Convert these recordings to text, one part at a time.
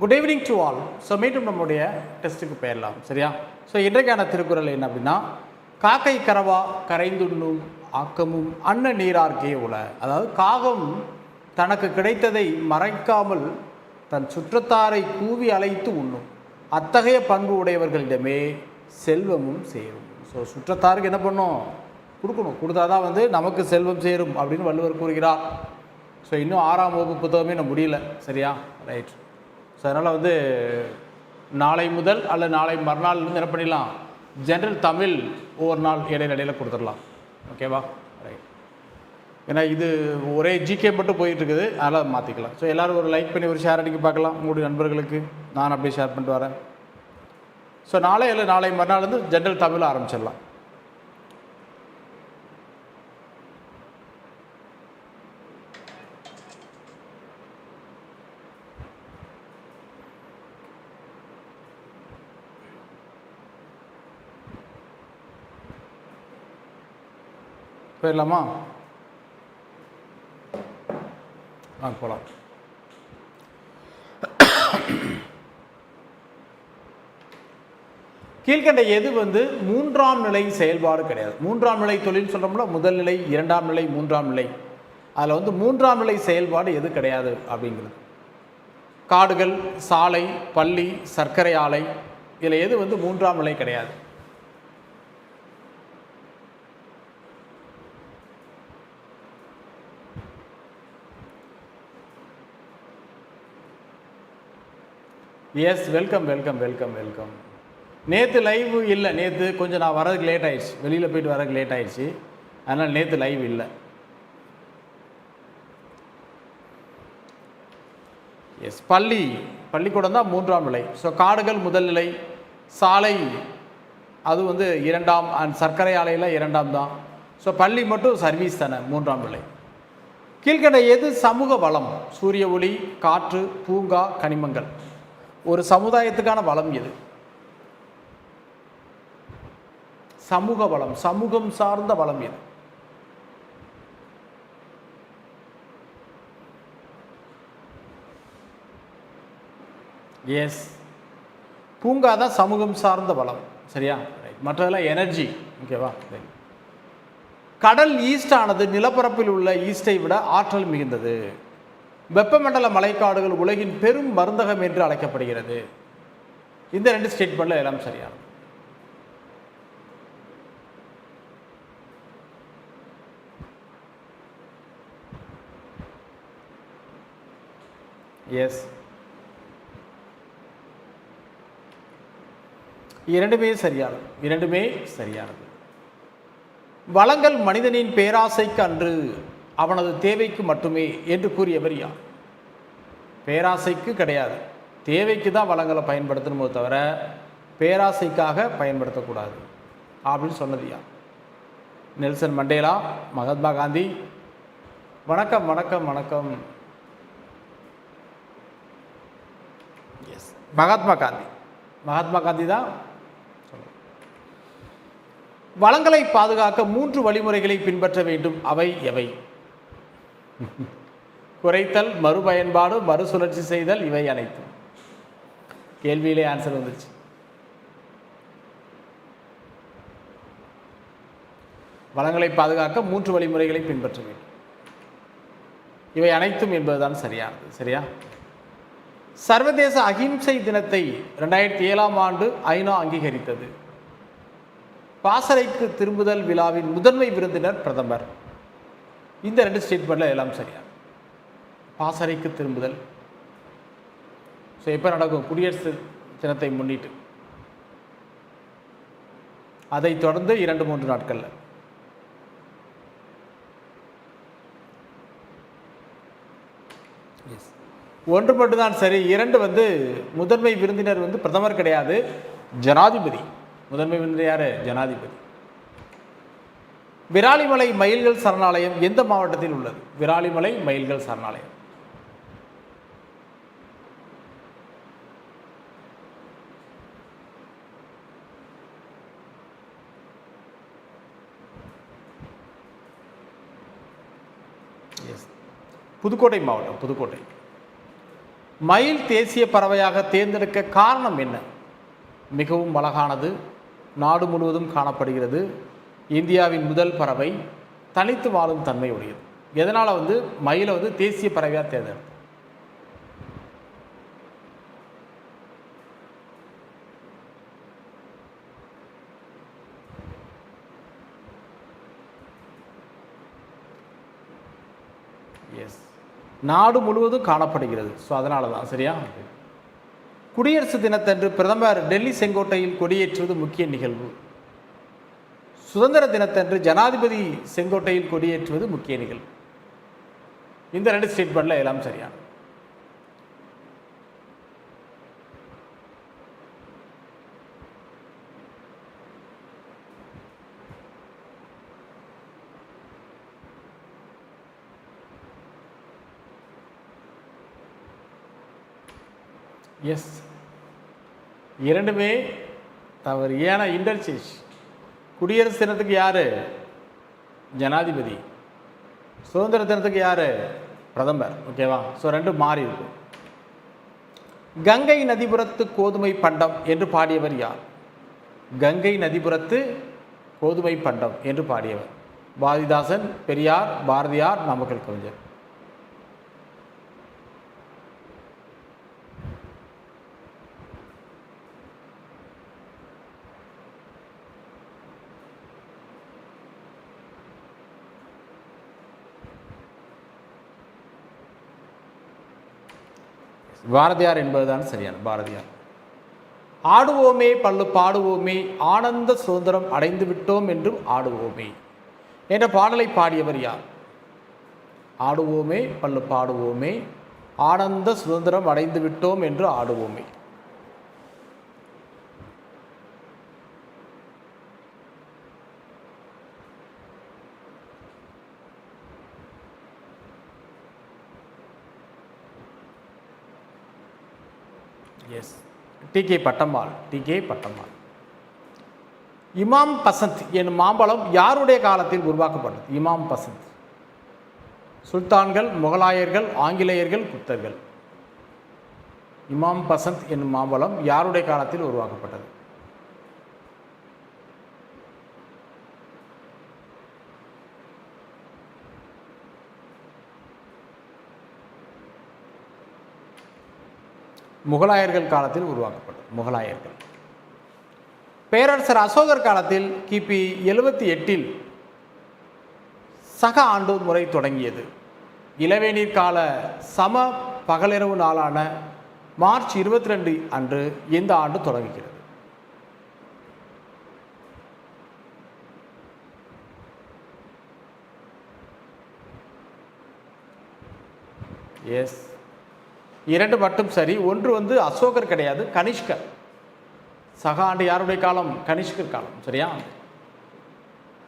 Good evening to all so மீண்டும் நம்முடைய டெஸ்ட்டுக்கு போயிடலாம். சரியா? ஸோ இன்றைக்கான திருக்குறள் என்ன அப்படின்னா காக்கை கரவா கரைந்துண்ணும் ஆக்கமும் அன்ன நீரார்க்கே உல அதாவது காகம் தனக்கு கிடைத்ததை மறைக்காமல் தன் சுற்றத்தாரை கூவி அழைத்து உண்ணும். அத்தகைய பண்பு உடையவர்களிடமே செல்வமும் சேரும். ஸோ சுற்றத்தாருக்கு என்ன பண்ணும்? கொடுக்கணும். கொடுத்தாதான் வந்து நமக்கு செல்வம் சேரும் அப்படின்னு வள்ளுவர் கூறுகிறார். ஸோ இன்னும் ஆறாம் வகுப்பு புத்தகமே நான் முடியல. சரியா? ரைட் ஸோ அதனால் வந்து நாளை முதல் அல்லது நாளை மறுநாள் வந்து என்ன பண்ணிடலாம்? ஜென்ரல் தமிழ் ஒவ்வொரு நாள் இடையில இடையில கொடுத்துடலாம். ஓகேவா ரைட் ஏன்னா இது ஒரே ஜிகே மட்டும் போயிட்டுருக்குது. அதனால் மாற்றிக்கலாம் ஸோ எல்லோரும் ஒரு லைக் பண்ணி ஒரு ஷேர் அடிக்க பார்க்கலாம். உங்களுடைய நண்பர்களுக்கு நான் அப்படியே ஷேர் பண்ணிட்டு வரேன். ஸோ நாளை இல்லை நாளை மறுநாள் வந்து ஜென்ரல் தமிழ் ஆரம்பிச்சிடலாம். போயிடலாமா? ஆ போகலாம் கீழ்கண்ட எது வந்து மூன்றாம் நிலை செயல்பாடு கிடையாது. மூன்றாம் நிலை தொழில் சொல்கிறோம்ல முதல் நிலை இரண்டாம் நிலை மூன்றாம் நிலை. அதில் வந்து மூன்றாம் நிலை செயல்பாடு எது கிடையாது அப்படிங்கிறது. காடுகள் சாலை பள்ளி சர்க்கரை ஆலை இதில் எது வந்து மூன்றாம் நிலை கிடையாது. Yes welcome welcome welcome welcome நேற்று லைவ் இல்லை. நேற்று கொஞ்சம் நான் வரதுக்கு லேட் ஆயிடுச்சு. வெளியில் போயிட்டு வரதுக்கு லேட் ஆயிடுச்சு. அதனால் நேற்று லைவ் இல்லை. எஸ் பள்ளி. பள்ளிக்கூடம் தான் மூன்றாம் நிலை. ஸோ காடுகள் முதல் நிலை. சாலை அது வந்து இரண்டாம் அண்ட் சர்க்கரை ஆலையில் இரண்டாம் தான். ஸோ பள்ளி மட்டும் சர்வீஸ் தானே மூன்றாம் நிலை. கீழ்கண்ட எது? சமூக வளம். சூரிய ஒளி காற்று பூங்கா கனிமங்கள். ஒரு சமுதாயத்துக்கான வளம் எது? சமூக வளம் சமூகம் சார்ந்த வளம் எது? எஸ் பூங்கா தான் சமூகம் சார்ந்த வளம். சரியா? மற்றதெல்லாம் எனர்ஜி ஓகேவா கடல் ஈஸ்டானது நிலப்பரப்பில் உள்ள ஈஸ்டை விட ஆற்றல் மிகுந்தது. வெப்பமண்டல மலைக்காடுகள் உலகின் பெரும் மருந்தகம் என்று அழைக்கப்படுகிறது. இந்த ரெண்டு ஸ்டேட்மெண்ட்ல எல்லாம் சரியானது எஸ் இரண்டுமே சரியானது. இரண்டுமே சரியானது. வளங்கள் மனிதனின் பேராசைக்கு அன்று அவனது தேவைக்கு மட்டுமே என்று கூறியவர் யார்? பேராசைக்கு கிடையாது. தேவைக்கு தான் வளங்களை பயன்படுத்தணுமோ தவிர பேராசைக்காக பயன்படுத்தக்கூடாது. அப்படின்னு சொன்னது யார்? Nelson Mandela Mahatma Gandhi. வணக்கம் வணக்கம் வணக்கம். எஸ் மகாத்மா காந்தி. மகாத்மா காந்தி தான்? வளங்களை பாதுகாக்க மூன்று வழிமுறைகளை பின்பற்ற வேண்டும். அவை எவை? குறைத்தல் மறுபயன்பாடு மறுசுழற்சி செய்தல் இவை அனைத்தும். கேள்வியிலே ஆன்சர் வந்துருச்சு. வளங்களை பாதுகாக்க மூன்று வழிமுறைகளை பின்பற்ற வேண்டும். இவை அனைத்தும் என்பதுதான் சரியானது. சரியா? சர்வதேச அகிம்சை தினத்தை ரெண்டாயிரத்தி ஏழாம் ஆண்டு ஐநா அங்கீகரித்தது. பாசறைக்கு திரும்புதல் விழாவின் முதன்மை விருந்தினர் பிரதமர். இந்த ரெண்டு ஸ்டேட்மெண்ட்டில் எல்லாம் சரியா? பாசறைக்கு திரும்புதல். ஸோ எப்போ நடக்கும்? குடியரசு தினத்தை முன்னிட்டு. அதை தொடர்ந்து இரண்டு மூன்று நாட்களில். ஒன்று மட்டும்தான் சரி. இரண்டு வந்து முதன்மை விருந்தினர் வந்து பிரதமர் கிடையாது ஜனாதிபதி. முதன்மை விருந்தினர் யார்? ஜனாதிபதி. விராலிமலை மயில்கள் சரணாலயம் எந்த மாவட்டத்தில் உள்ளது? விராலிமலை மயில்கள் சரணாலயம். எஸ் புதுக்கோட்டை மாவட்டம் புதுக்கோட்டை. மயில் தேசிய பறவையாக தேர்ந்தெடுக்க காரணம் என்ன? மிகவும் அழகானது நாடு முழுவதும் காணப்படுகிறது. இந்தியாவின் முதல் பறவை தனித்து வாழும் தன்மை உடையது எதனால் வந்து மயிலை வந்து தேசிய பறவையாக தேர்ந்தெடுத்தோம் எஸ் நாடு முழுவதும் காணப்படுகிறது. ஸோ அதனால தான் சரியா? குடியரசு தினத்தன்று பிரதமர் டெல்லி செங்கோட்டையில் கொடியேற்றுவது முக்கிய நிகழ்வு. சுதந்திர தினத்தன்று ஜனாதிபதி செங்கோட்டையில் கொடியேற்றுவது முக்கிய நிகழ்வு. இந்த ரெண்டு ஸ்டேட்மெண்ட்டில் எல்லாம் சரியான. எஸ் இரண்டுமே தவறு. ஏன்னா இன்டர்சேஞ்ச் குடியரசு தினத்துக்கு யார்? ஜனாதிபதி. சுதந்திர தினத்துக்கு யார்? பிரதமர். ஓகேவா ஸோ ரெண்டும் மாறி இருக்கும் கங்கை நதிபுரத்து கோதுமை பண்டம் என்று பாடியவர் யார்? கங்கை நதிபுரத்து கோதுமை பண்டம் என்று பாடியவர். பாரதிதாசன் பெரியார் பாரதியார் நாமக்கல் கவிஞர். பாரதியார் என்பதுதான் சரியான பாரதியார். ஆடுவோமே பல்லு பாடுவோமே ஆனந்த சுதந்திரம் அடைந்து விட்டோம் என்றும் ஆடுவோமே. என்ற பாடலை பாடியவர் யார்? ஆடுவோமே பல்லு பாடுவோமே ஆனந்த சுதந்திரம் அடைந்து விட்டோம் என்று ஆடுவோமே. Yes D K Pattammal D K Pattammal Imam Pasand எனும் மாம்பழம் யாருடைய காலத்தில் உருவாக்கப்பட்டது? இமாம் பசந்த் சுல்தான்கள் முகலாயர்கள் ஆங்கிலேயர்கள் குப்தர்கள் இமாம் பசந்த் என்னும் மாம்பழம் யாருடைய காலத்தில் உருவாக்கப்பட்டது? முகலாயர்கள் காலத்தில் உருவாக்கப்பட்டது முகலாயர்கள். பேரரசர் அசோகர் காலத்தில் கிபி எழுபத்தி எட்டில் சக ஆண்டு முறை தொடங்கியது. இளவேநீர் கால சம பகலிரவு நாளான மார்ச் இருபத்தி ரெண்டு அன்று இந்த ஆண்டு தொடங்குகிறது. எஸ் இரண்டு மட்டும் சரி. ஒன்று வந்து அசோகர் கிடையாது கனிஷ்கர். சக ஆண்டு யாருடைய காலம்? கனிஷ்கர் காலம் சரியா?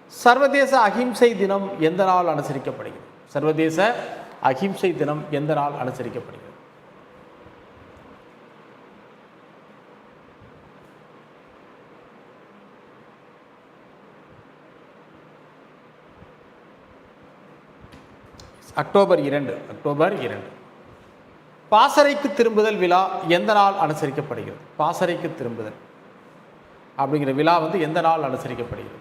சர்வதேச அகிம்சை தினம் எந்த நாள் அனுசரிக்கப்படுகிறது? சர்வதேச அகிம்சை தினம் எந்த நாள் அனுசரிக்கப்படுகிறது? அக்டோபர் இரண்டு அக்டோபர் இரண்டு. பாசறைக்கு திரும்புதல் விழா எந்த நாள் அனுசரிக்கப்படுகிறது? பாசறைக்கு திரும்புதல். அப்படிங்கிற விழா வந்து எந்த நாள் அனுசரிக்கப்படுகிறது?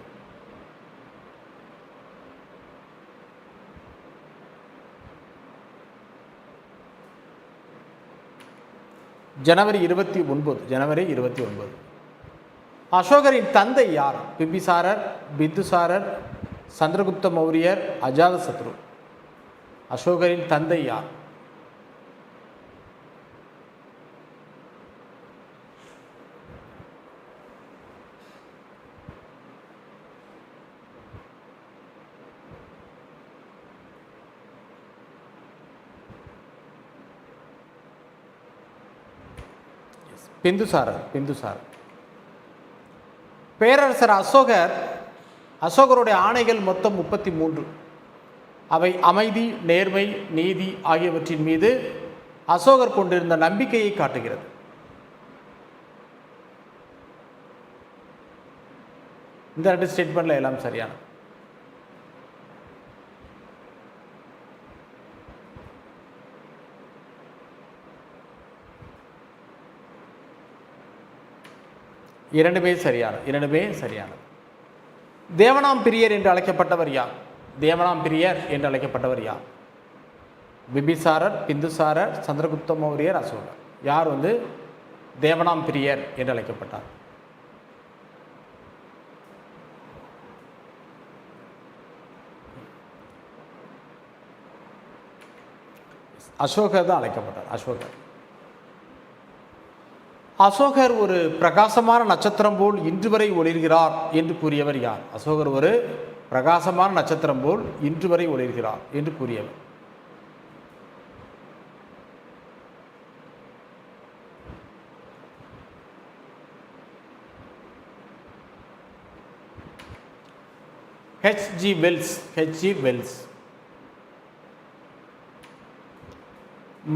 ஜனவரி இருபத்தி ஒன்பது ஜனவரி இருபத்தி ஒன்பது. அசோகரின் தந்தை யார்? பிபிசாரர் பிந்துசாரர் சந்திரகுப்த மௌரியர் அஜாதசத்ரு. அசோகரின் தந்தை யார்? பிந்துசாரர் பிந்துசாரர். பேரரசர் அசோகர் அசோகருடைய ஆணைகள் மொத்தம் முப்பத்தி மூன்று அவை அமைதி நேர்மை நீதி ஆகியவற்றின் மீது அசோகர் கொண்டிருந்த நம்பிக்கையை காட்டுகிறது. இந்த ரெண்டு ஸ்டேட்மெண்ட்டில் எல்லாம் சரியான இரண்டுமே சரியானது இரண்டுமே சரியானது. தேவனாம் பிரியர் என்று அழைக்கப்பட்டவர் யார்? தேவனாம் பிரியர் என்று அழைக்கப்பட்டவர் யார்? பிபிசாரர் பிந்துசாரர் சந்திரகுப்த மௌரியர் அசோகர். யார் வந்து? தேவனாம் பிரியர் என்று அழைக்கப்பட்டார். அசோகர் தான் அழைக்கப்பட்டார் அசோகர். அசோகர் ஒரு பிரகாசமான நட்சத்திரம் போல் இன்று வரை ஒளிர்கிறார் என்று கூறியவர் யார்? அசோகர் ஒரு பிரகாசமான நட்சத்திரம் போல் இன்று வரை ஒளிர்கிறார் என்று கூறியவர். H G Wells H G Wells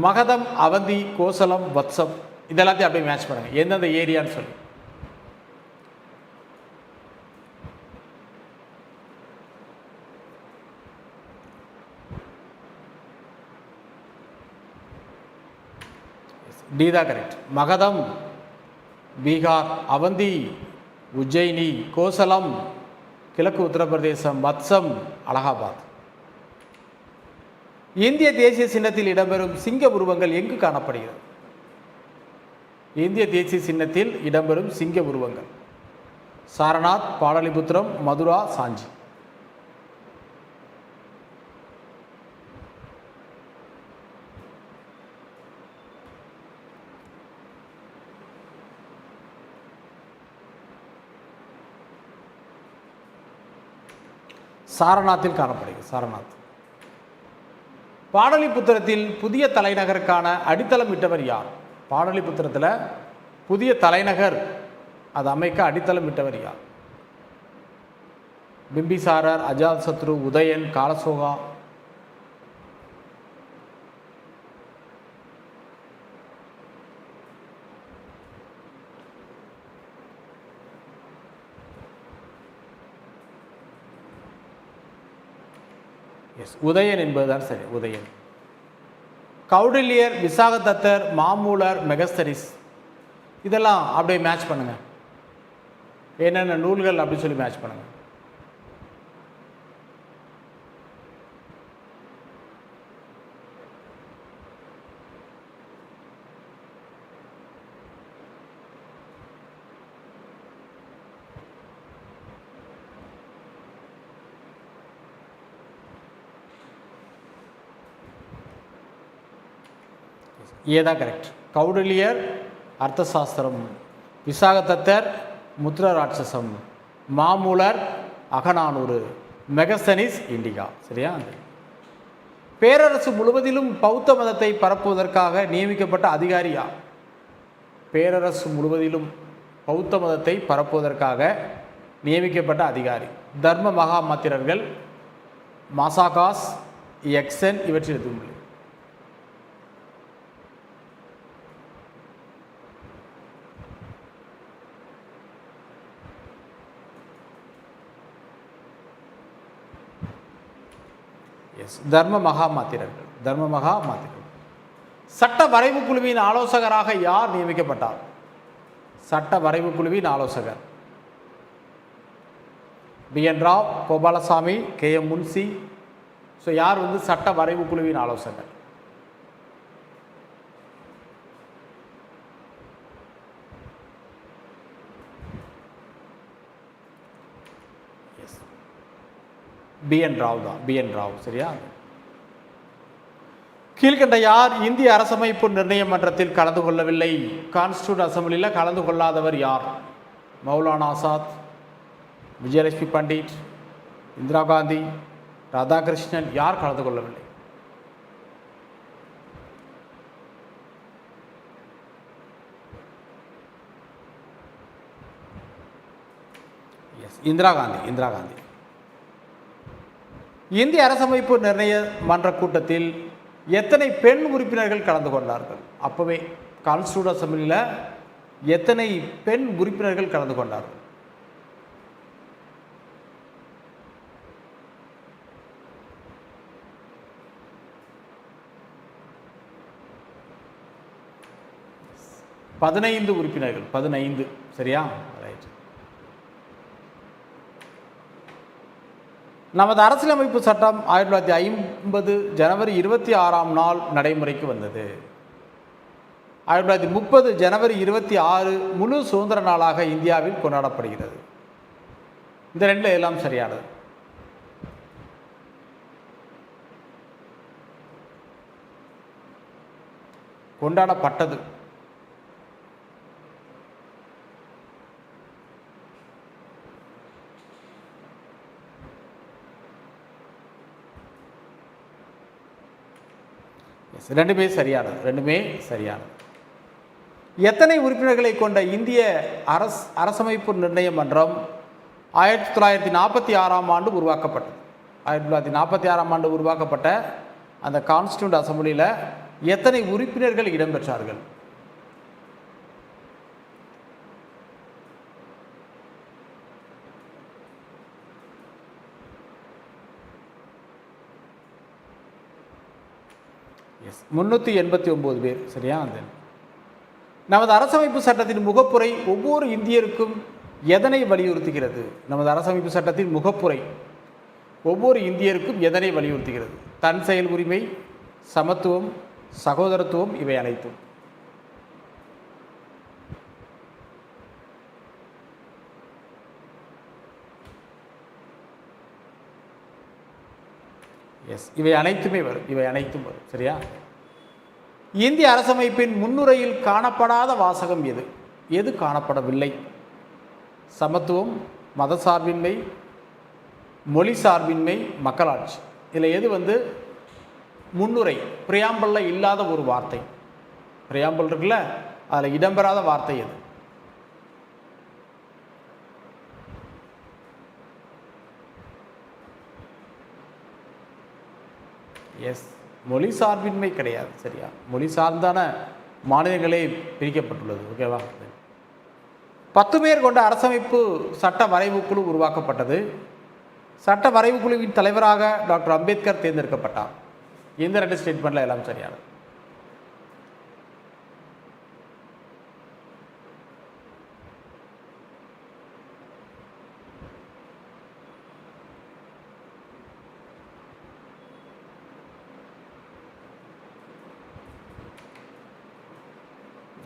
Magadham Avanti Kosalam Vatsam. இதெல்லாத்தையும் அப்படியே மேட்ச் பண்ணுங்கள் எந்தெந்த ஏரியான்னு சொல்லி. டி தான் கரெக்ட் மகதம் பீகார் அவந்தி உஜ்ஜயினி கோசலம் கிழக்கு உத்தரப்பிரதேசம் மத்சம் அலகாபாத். இந்திய தேசிய சின்னத்தில் இடம்பெறும் சிங்க உருவங்கள் எங்கு காணப்படுகிறது? இந்திய தேசிய சின்னத்தில் இடம்பெறும் சிங்க உருவங்கள். சாரநாத் பாடலிபுத்திரம் மதுரா சாஞ்சி. சாரநாத்தில் காணப்படுகிறது சாரநாத். பாடலிபுத்திரத்தில் புதிய தலைநகருக்கான அடித்தளம் இட்டவர் யார்? பாடலிபுத்திரத்தில் புதிய தலைநகர் அது அமைக்க அடித்தளம் இட்டவர் யார்? பிம்பிசாரர் அஜாத் சத்ரு உதயன் காலசோகா. எஸ் உதயன் என்பதுதான் சரி உதயன். கௌடில்யர் விசாகதத்தர் மாமூலர் மெகஸ்தரிஸ். இதெல்லாம் அப்படியே மேட்ச் பண்ணுங்கள் என்னென்ன நூல்கள் அப்படி சொல்லி மேட்ச் பண்ணுங்கள் பண்ணுங்க ஏதான் கரெக்ட் கௌடலியர் அர்த்தசாஸ்திரம். விசாகதத்தர் முத்ர ராட்சசம் மாமூலர் அகநானூறு. Megasthenes Indica. சரியா? பேரரசு முழுவதிலும் பௌத்த மதத்தை பரப்புவதற்காக நியமிக்கப்பட்ட அதிகாரியா பேரரசு முழுவதிலும் பௌத்த மதத்தை பரப்புவதற்காக நியமிக்கப்பட்ட அதிகாரி. தர்ம மகாமாத்திரர்கள் மாசாகாஸ் எக்ஸன் இவற்றில் எதுவும் இல்லை. எஸ். தர்ம மகா மாத்திரர்கள். தர்ம மகா மாத்திரர்கள். சட்ட வரைவு குழுவின் ஆலோசகராக யார் நியமிக்கப்பட்டார்? சட்ட வரைவு குழுவின் ஆலோசகர். B. N. Rao Gopalaswami K. M. Munshi. So யார் வந்து சட்ட வரைவு குழுவின் ஆலோசகர் எஸ் பிஎன் ராவ் தான் பிஎன் ராவ் சரியா? கீழ்கண்ட யார் இந்திய அரசமைப்பு நிர்ணய மன்றத்தில் கலந்து கொள்ளவில்லை. கான்ஸ்டியூட் அசம்பிளியில் கலந்து கொள்ளாதவர் யார்? மௌலானா ஆசாத் விஜயலட்சுமி பண்டிட் இந்திரா காந்தி ராதாகிருஷ்ணன் யார் கலந்து கொள்ளவில்லை? எஸ் இந்திரா காந்தி இந்திரா காந்தி. இந்திய அரசமைப்பு நிர்ணய மன்ற கூட்டத்தில் எத்தனை பெண் உறுப்பினர்கள் கலந்து கொண்டார்கள்? அப்போவே கான்ஸ்டியூட் அசம்பிளியில் எத்தனை பெண் உறுப்பினர்கள் கலந்து கொண்டார்கள்? பதினைந்து உறுப்பினர்கள் பதினைந்து சரியா ரைட் நமது அரசியலமைப்பு சட்டம் ஆயிரத்தி தொள்ளாயிரத்தி ஐம்பது ஜனவரி இருபத்தி ஆறாம் நாள் நடைமுறைக்கு வந்தது. ஆயிரத்தி தொள்ளாயிரத்தி முப்பது ஜனவரி இருபத்தி ஆறு முழு சுதந்திர நாளாக இந்தியாவில் கொண்டாடப்படுகிறது. இந்த ரெண்டில் எல்லாம் சரியானது. கொண்டாடப்பட்டது. எஸ் ரெண்டுமே சரியானது ரெண்டுமே சரியானது. எத்தனை உறுப்பினர்களை கொண்ட இந்திய அரஸ் அரசமைப்பு நிர்ணய மன்றம் ஆயிரத்தி தொள்ளாயிரத்தி நாற்பத்தி ஆறாம் ஆண்டு உருவாக்கப்பட்டது. ஆயிரத்தி தொள்ளாயிரத்தி நாற்பத்தி ஆறாம் ஆண்டு உருவாக்கப்பட்ட அந்த கான்ஸ்டியூண்ட் அசம்பிளியில் எத்தனை உறுப்பினர்கள் இடம்பெற்றார்கள்? முந்நூற்றி எண்பத்தி ஒம்பது பேர். சரியா? அந்த நமது அரசமைப்பு சட்டத்தின் முகப்புரை ஒவ்வொரு இந்தியருக்கும் எதனை வலியுறுத்துகிறது? நமது அரசமைப்பு சட்டத்தின் முகப்புரை ஒவ்வொரு இந்தியருக்கும் எதனை வலியுறுத்துகிறது? தன் செயல் உரிமை சமத்துவம் சகோதரத்துவம் இவை அனைத்தும். எஸ் இவை அனைத்துமே வரும். இவை அனைத்தும் வரும். சரியா? இந்திய அரசமைப்பின் முன்னுரையில் காணப்படாத வாசகம் எது? எது காணப்படவில்லை? சமத்துவம் மத சார்பின்மை மொழி சார்பின்மை மக்களாட்சி. இதில் எது வந்து? முன்னுரை பிரியாம்பலில் இல்லாத ஒரு வார்த்தை. பிரியாம்பல் இருக்குல்ல அதில் இடம்பெறாத வார்த்தை எது? எஸ் மொழி சார்பின்மை கிடையாது சரியா? மொழி சார்ந்தான மாநிலங்களே பிரிக்கப்பட்டுள்ளது ஓகேவா பத்து பேர் கொண்ட அரசமைப்பு சட்ட வரைவு குழு உருவாக்கப்பட்டது. சட்ட வரைவு குழுவின் தலைவராக டாக்டர் அம்பேத்கர் தேர்ந்தெடுக்கப்பட்டார். இந்த ரெண்டு ஸ்டேட்மெண்ட்டில் எல்லாம் சரியானது.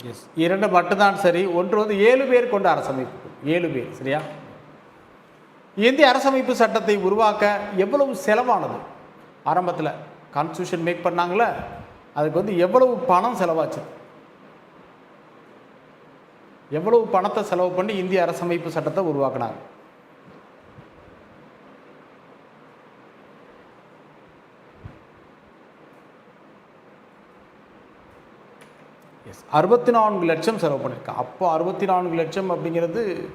எஸ் இரண்டு மட்டும்தான் சரி. ஒன்று வந்து ஏழு பேர் கொண்ட அரசமைப்பு. ஏழு பேர் சரியா? இந்திய அரசமைப்பு சட்டத்தை உருவாக்க எவ்வளவு செலவானது? ஆரம்பத்தில் கான்ஸ்டியூஷன் மேக் பண்ணாங்களே அதுக்கு வந்து எவ்வளவு பணம் செலவாச்சு? எவ்வளவு பணத்தை செலவு பண்ணி இந்திய அரசமைப்பு சட்டத்தை உருவாக்குனாங்க? அறுபத்தி நான்கு லட்சம் செலவு பண்ணியிருக்கான் அப்போ அறுபத்தி நான்கு லட்சம் அப்படிங்கிறது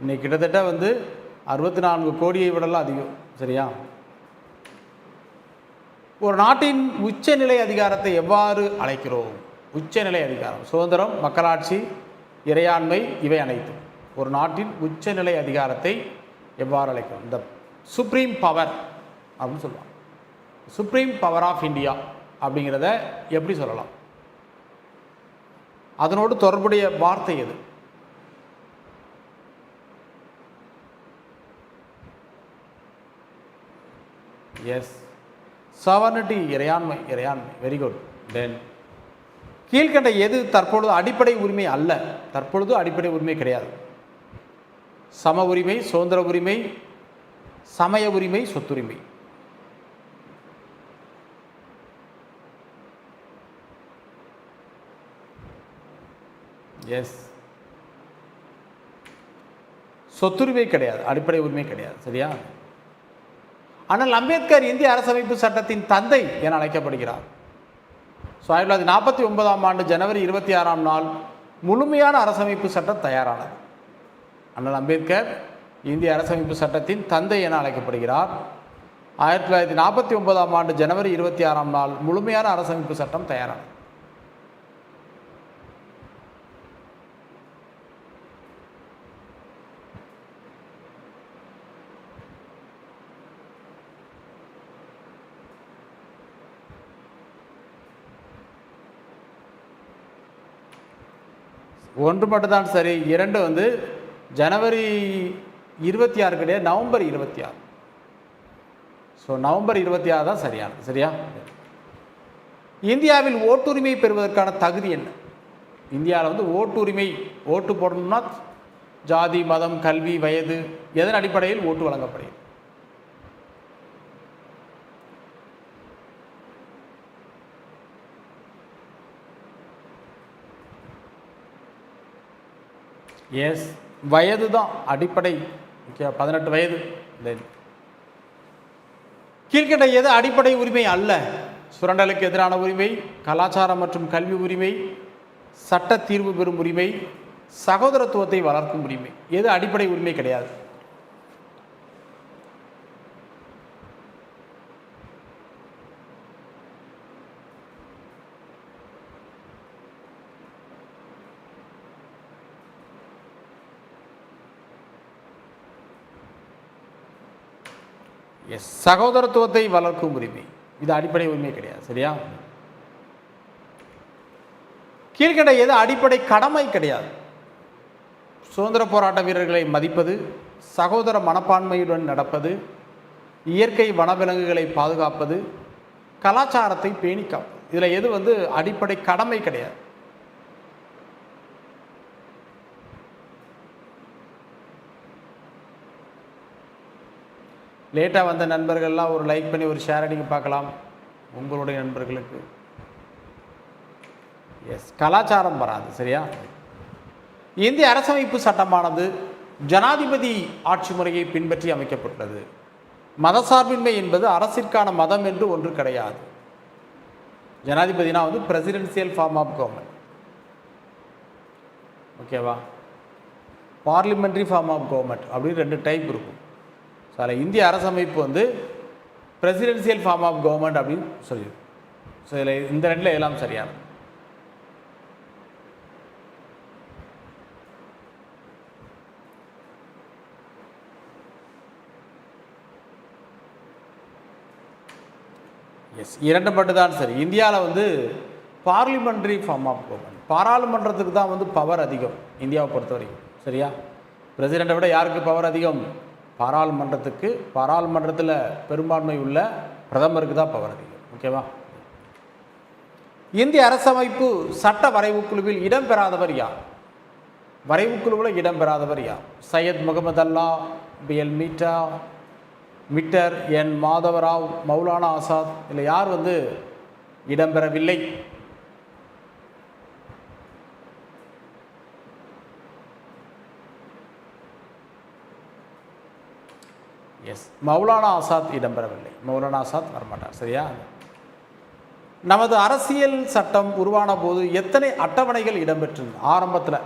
இன்னைக்கு கிட்டத்தட்ட வந்து அறுபத்தி நான்கு கோடியை விடலாம் அதிகம். சரியா? ஒரு நாட்டின் உச்சநிலை அதிகாரத்தை எவ்வாறு அழைக்கிறோம்? உச்சநிலை அதிகாரம். சுதந்திரம் மக்களாட்சி இறையாண்மை இவை அனைத்தும். ஒரு நாட்டின் உச்சநிலை அதிகாரத்தை எவ்வாறு அழைக்கிறோம்? இந்த சுப்ரீம் பவர் அப்படின்னு சொல்லுவாங்க. சுப்ரீம் பவர் ஆஃப் இந்தியா அப்படிங்கிறத எப்படி சொல்லலாம்? அதனோடு தொடர்புடைய வார்த்தை எது? எஸ் சவர்னிட்டி இறையாண்மை இறையாண்மை. வெரி குட் தென் கீழ்கண்ட எது தற்பொழுது அடிப்படை உரிமை அல்ல? தற்பொழுது அடிப்படை உரிமை கிடையாது. சம உரிமை சுதந்திர உரிமை சமய உரிமை சொத்துரிமை. எஸ் சொத்துரிமை கிடையாது அடிப்படை உரிமை கிடையாது சரியா? ஆனால் அம்பேத்கர் இந்திய அரசமைப்பு சட்டத்தின் தந்தை என அழைக்கப்படுகிறார். ஸோ ஆயிரத்தி தொள்ளாயிரத்தி நாற்பத்தி ஒன்பதாம் ஆண்டு ஜனவரி இருபத்தி ஆறாம் நாள் முழுமையான அரசமைப்பு சட்டம் தயாரானது. அண்ணல் அம்பேத்கர் இந்திய அரசமைப்பு சட்டத்தின் தந்தை என அழைக்கப்படுகிறார். ஆயிரத்தி தொள்ளாயிரத்தி நாற்பத்தி ஒன்பதாம் ஆண்டு ஜனவரி இருபத்தி ஆறாம் நாள் முழுமையான அரசமைப்பு சட்டம் தயாரானது. ஒன்று மட்டும்தான் சரி. இரண்டு வந்து ஜனவரி இருபத்தி ஆறு கிடையாது நவம்பர் இருபத்தி ஆறு. ஸோ நவம்பர் இருபத்தி ஆறு தான் சரியானது சரியா? இந்தியாவில் ஓட்டுரிமை பெறுவதற்கான தகுதி என்ன? இந்தியாவில் வந்து ஓட்டுரிமை ஓட்டு போடணும்னா ஜாதி மதம் கல்வி வயது எதன் அடிப்படையில் ஓட்டு வழங்கப்படுகிறது? எஸ் வயது தான் அடிப்படை. ஓகே பதினெட்டு வயது. இந்த கீழ்கண்ட எது அடிப்படை உரிமை அல்ல? சுரண்டலுக்கு எதிரான உரிமை கலாச்சாரம் மற்றும் கல்வி உரிமை சட்ட தீர்வு பெறும் உரிமை சகோதரத்துவத்தை வளர்க்கும் உரிமை. எது அடிப்படை உரிமை கிடையாது. சகோதரத்துவத்தை வளர்க்கும் உரிமை. இது அடிப்படை உரிமை கிடையாது சரியா? கீழ்கண்ட எது? அடிப்படை கடமை கிடையாது. சுதந்திர போராட்ட வீரர்களை மதிப்பது சகோதர மனப்பான்மையுடன் நடப்பது இயற்கை வனவிலங்குகளை பாதுகாப்பது கலாச்சாரத்தை பேணிக்காப்பது. இதில் எது வந்து அடிப்படை கடமை கிடையாது. லேட்டாக வந்த நண்பர்கள்லாம் ஒரு லைக் பண்ணி ஒரு ஷேர் அடிக்க பார்க்கலாம். உங்களுடைய நண்பர்களுக்கு. எஸ் கலாச்சாரம் வராது சரியா? இந்திய அரசமைப்பு சட்டமானது ஜனாதிபதி ஆட்சி முறையை பின்பற்றி அமைக்கப்பட்டது மதசார்பின்மை என்பது அரசிற்கான மதம் என்று ஒன்று கிடையாது. ஜனாதிபதினா வந்து பிரசிடென்சியல் ஃபார்ம் ஆஃப் கவர்மெண்ட் ஓகேவா பார்லிமெண்ட்ரி ஃபார்ம் ஆஃப் கவர்மெண்ட் அப்படின்னு ரெண்டு டைப் இருக்கும். அதில் இந்திய அரசமைப்பு வந்து பிரசிடென்சியல் ஃபார்ம் ஆஃப் கவர்மெண்ட் அப்படின்னு சொல்லியிருக்கு ஸோ இதில் இந்த ரெண்டில் எல்லாம் சரியானது. எஸ் இரண்டு மட்டும்தான் சரி. இந்தியாவில் வந்து பார்லிமெண்ட்ரி ஃபார்ம் ஆஃப் கவர்மெண்ட் பாராளுமன்றத்துக்கு தான் வந்து பவர் அதிகம் இந்தியாவை பொறுத்த வரைக்கும் சரியா பிரசிடெண்ட்டை விட யாருக்கு பவர் அதிகம்? பாராளுமன்றத்துக்கு பாராளுமன்றத்தில் பெரும்பான்மை உள்ள பிரதமருக்கு தான் பவர் அதிகம் ஓகேவா? இந்திய அரசமைப்பு சட்ட வரைவு குழுவில் இடம்பெறாதவர் யார்? வரைவு குழுவில் இடம்பெறாதவர் யார்? சையத் முகமது அல்லா B L meetha Mitter N Madhavrao Maulana Azad இல்லை யார் வந்து இடம்பெறவில்லை எஸ் மௌலானா ஆசாத் இடம்பெறவில்லை. மௌலானா ஆசாத் வரமாட்டார். சரியா? நமது அரசியல் சட்டம் உருவான போது எத்தனை அட்டவணைகள் இடம்பெற்றிருந்தது ஆரம்பத்தில்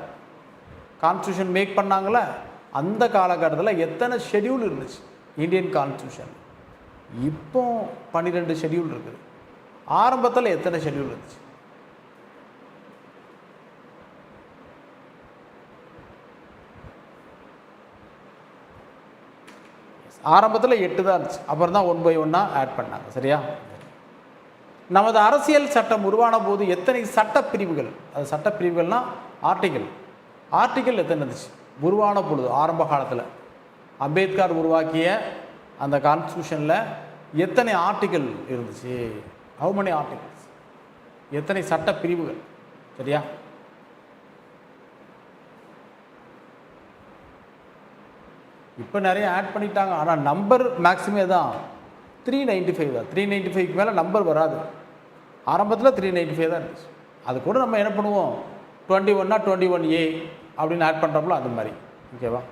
கான்ஸ்டியூஷன் மேக் பண்ணாங்கள? அந்த காலகட்டத்தில் எத்தனை ஷெட்யூல் இருந்துச்சு? இந்தியன் கான்ஸ்டியூஷன் இப்போ பன்னிரெண்டு ஷெட்யூல் இருக்குது. ஆரம்பத்தில் எத்தனை ஷெட்யூல் இருந்துச்சு? ஆரம்பத்தில் எட்டு தான் இருந்துச்சு. அப்புறம் தான் ஒன் பை ஒன்னாக ஆட் பண்ணாங்க. சரியா? நமது அரசியல் சட்டம் உருவான போது எத்தனை சட்டப்பிரிவுகள்? அது சட்டப்பிரிவுகள்னால் ஆர்டிகல் ஆர்டிகல் எத்தனை இருந்துச்சு? உருவான பொழுது ஆரம்ப காலத்தில். அம்பேத்கர் உருவாக்கிய அந்த கான்ஸ்டியூஷனில் எத்தனை ஆர்டிகல் இருந்துச்சு? ஹவு மெனி ஆர்டிகல்ஸ் எத்தனை சட்ட பிரிவுகள் சரியா? இப்போ நிறைய ஆட் பண்ணிட்டாங்க. ஆனால் நம்பர் மேக்ஸிமே தான். த்ரீ நைன்ட்டி ஃபைவ் தான். த்ரீ நைன்ட்டி ஃபைவ்க்கு மேலே நம்பர் வராது. ஆரம்பத்தில் த்ரீ நைன்ட்டி ஃபைவ் தான் இருந்துச்சு. அது கூட நம்ம என்ன பண்ணுவோம்? டுவெண்ட்டி ஒன்னா டுவெண்ட்டி ஒன் ஏ அப்படின்னு ஆட் பண்ணுறப்பல அது மாதிரி. ஓகேவா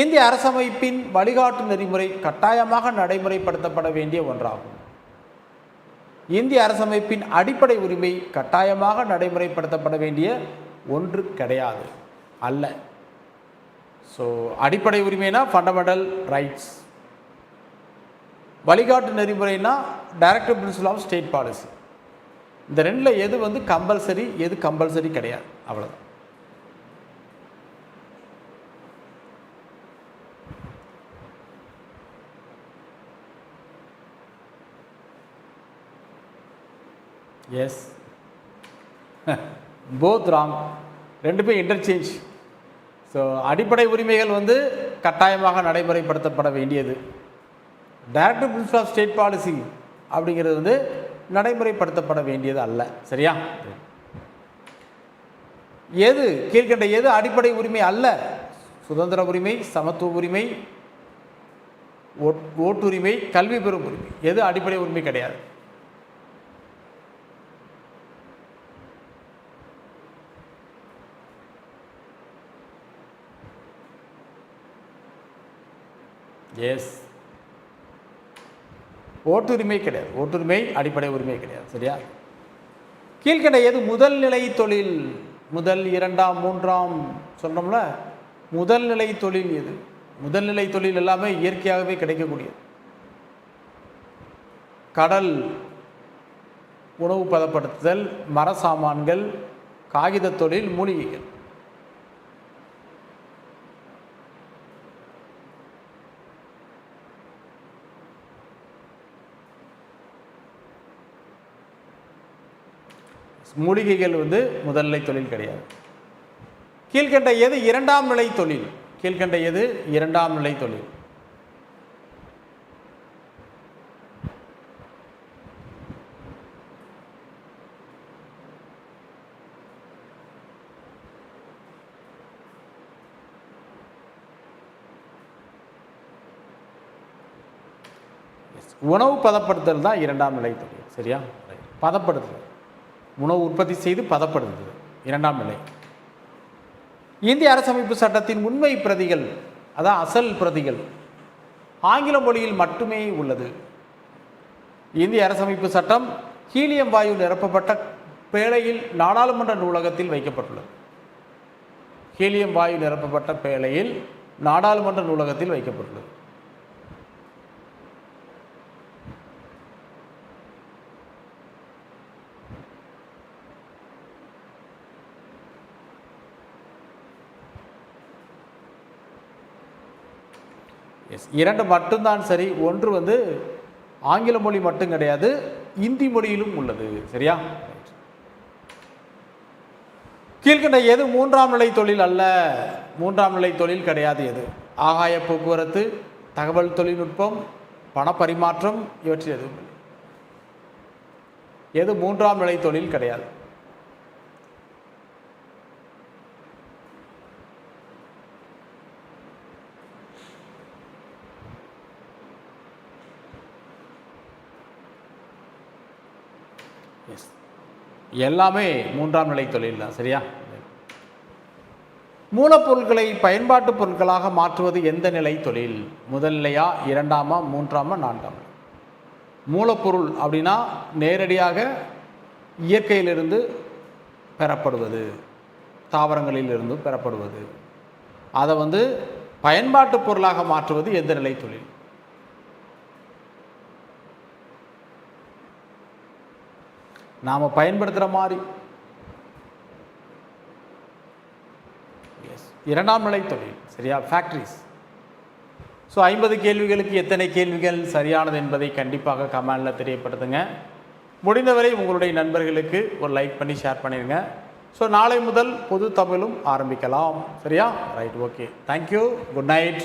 இந்திய அரசமைப்பின் வழிகாட்டு நெறிமுறை கட்டாயமாக நடைமுறைப்படுத்தப்பட வேண்டிய ஒன்றாகும். இந்திய அரசமைப்பின் அடிப்படை உரிமை கட்டாயமாக நடைமுறைப்படுத்தப்பட வேண்டிய ஒன்று கிடையாது. அல்ல. ஸோ அடிப்படை உரிமைனா ஃபண்டமெண்டல் ரைட்ஸ் வழிகாட்டு நெறிமுறைனா director principal of state policy இந்த ரெண்டில் எது வந்து கம்பல்சரி எது கம்பல்சரி கிடையாது. அவ்வளோதான் எஸ் போத் ராங் ரெண்டுமே இன்டர்சேஞ்ச் ஸோ அடிப்படை உரிமைகள் வந்து கட்டாயமாக நடைமுறைப்படுத்தப்பட வேண்டியது. Directive principal of state policy அப்படிங்கிறது வந்து நடைமுறைப்படுத்தப்பட வேண்டியது அல்ல. சரியா? எது கீழ்கண்ட எது அடிப்படை உரிமை அல்ல? சுதந்திர உரிமை சமத்துவ உரிமை ஓட்- ஓட்டுரிமை கல்வி பெறும் உரிமை. எது அடிப்படை உரிமை கிடையாது. எஸ் ஓட்டுரிமை கிடையாது. ஓட்டுரிமை அடிப்படை உரிமை கிடையாது. சரியா? கீழ்கண்ட எது? முதல் நிலை தொழில். முதல் இரண்டாம் மூன்றாம் சொன்னோம்ல முதல் நிலை தொழில் எது? முதல் நிலை தொழில் எல்லாமே இயற்கையாகவே கிடைக்கக்கூடியது. கடல் உணவு பதப்படுத்துதல் மர சாமான்கள் காகித தொழில் மூலிகைகள். மூலிகைகள் வந்து முதல்நிலை தொழில் கிடையாது. கீழ்கண்ட எது இரண்டாம் நிலை தொழில்? கீழ்கண்ட எது இரண்டாம் நிலை தொழில்? உணவு பதப்படுத்தல் தான் இரண்டாம் நிலை தொழில். சரியா? பதப்படுத்துதல் உணவு உற்பத்தி செய்து பதப்படுத்துதல் இரண்டாம் நிலை. இந்திய அரசமைப்பு சட்டத்தின் உண்மை பிரதிகள் அதான் அசல் பிரதிகள் ஆங்கில மொழியில் மட்டுமே உள்ளது. இந்திய அரசமைப்பு சட்டம் ஹீலியம் வாயு நிரப்பப்பட்ட பேழையில் நாடாளுமன்ற நூலகத்தில் வைக்கப்பட்டுள்ளது. ஹீலியம் வாயு நிரப்பப்பட்ட பேழையில் நாடாளுமன்ற நூலகத்தில் வைக்கப்பட்டுள்ளது. எஸ் இரண்டு மட்டும்தான் சரி. ஒன்று வந்து ஆங்கில மொழி மட்டும் கிடையாது இந்தி மொழியிலும் உள்ளது. சரியா? கீழ்கண்ட எது? மூன்றாம் நிலை தொழில் அல்ல. மூன்றாம் நிலை தொழில் கிடையாது எது? ஆகாய போக்குவரத்து தகவல் தொழில்நுட்பம் பணப்பரிமாற்றம் இவற்றில் எதுவும் எது? மூன்றாம் நிலை தொழில் கிடையாது எஸ் எல்லாமே மூன்றாம் நிலை தொழில் தான் சரியா? மூலப்பொருட்களை பயன்பாட்டு பொருட்களாக மாற்றுவது எந்த நிலை தொழில்? முதல் நிலையா இரண்டாமா மூன்றாமா நான்காம்? மூலப்பொருள் அப்படின்னா நேரடியாக இயற்கையிலிருந்து பெறப்படுவது தாவரங்களிலிருந்து பெறப்படுவது. அதை வந்து பயன்பாட்டு பொருளாக மாற்றுவது எந்த நிலை தொழில்? நாம் பயன்படுத்துகிற மாதிரி. எஸ் இரண்டாம் நிலை தொழில் சரியா? ஃபேக்ட்ரிஸ் ஸோ ஐம்பது கேள்விகளுக்கு எத்தனை கேள்விகள் சரியானது என்பதை கண்டிப்பாக கமெண்டில் தெரியப்படுத்துங்க. முடிந்தவரை உங்களுடைய நண்பர்களுக்கு ஒரு லைக் பண்ணி ஷேர் பண்ணிடுங்க ஸோ நாளை முதல் பொது தமிழும் ஆரம்பிக்கலாம் சரியா? Right okay thank you good night